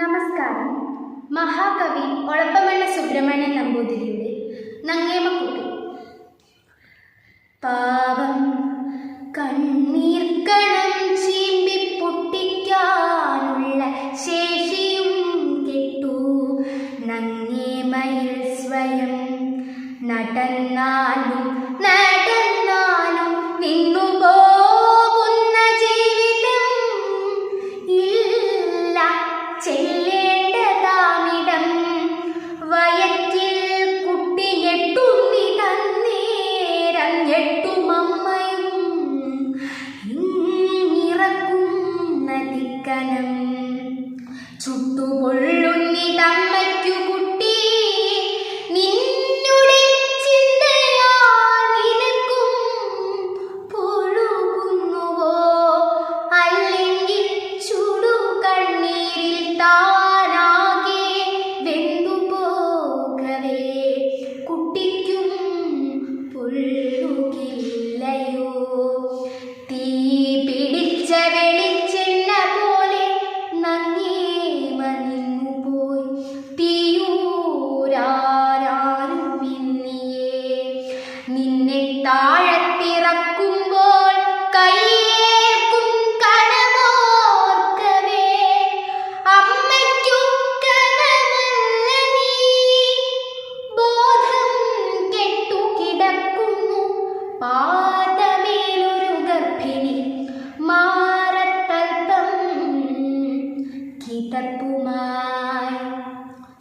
നമസ്കാരം. മഹാകവി ഒളപ്പമണ്ണ സുബ്രഹ്മണ്യൻ നമ്പൂതിരിയുടെ നങ്ങേമക്കുട്ടി പാവം കണ്ണീർക്കണം ചീമ്പി പൊട്ടിക്കാനുള്ള ശേഷിയും കെട്ടു. നങ്ങേമയിൽ സ്വയം നടന്നാലും చుట్టూ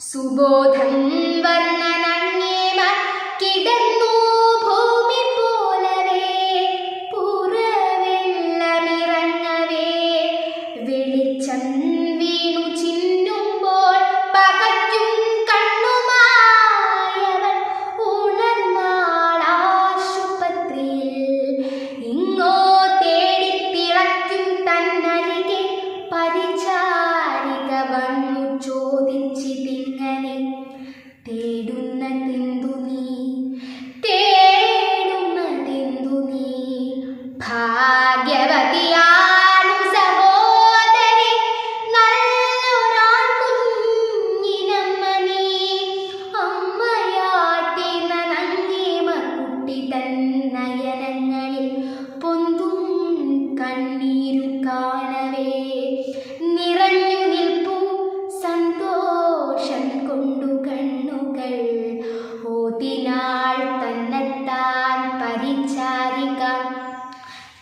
സുബോധം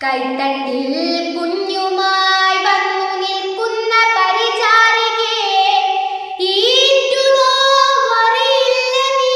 കൈത്തണ്ടിൽ കുഞ്ഞുമായി വന്നു നിൽക്കുന്ന പരിചാരികയെ ഈറ്റുമോ അറിയില്ല നീ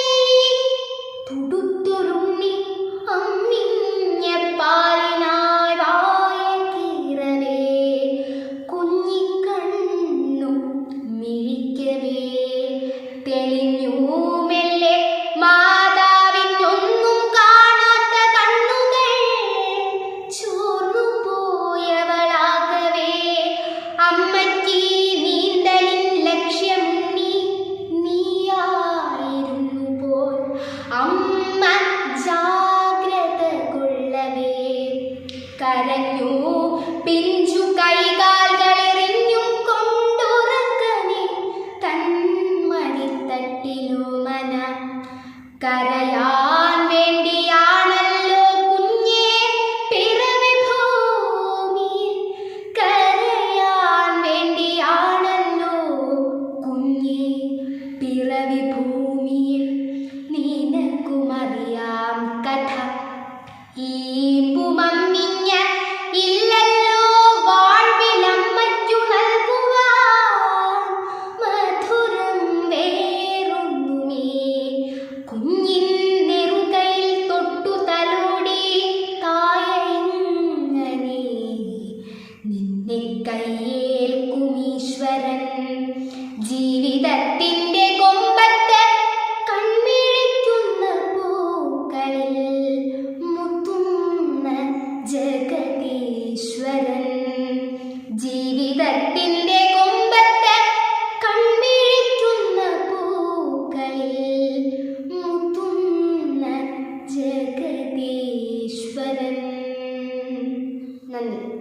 വൃക്ഷത്തിന്റെ കൊമ്പത്ത് കൺമിഴിക്കുന്ന പൂക്കളിൽ മുത്തുന്ന ജഗതീശ്വരൻ നന്ദി.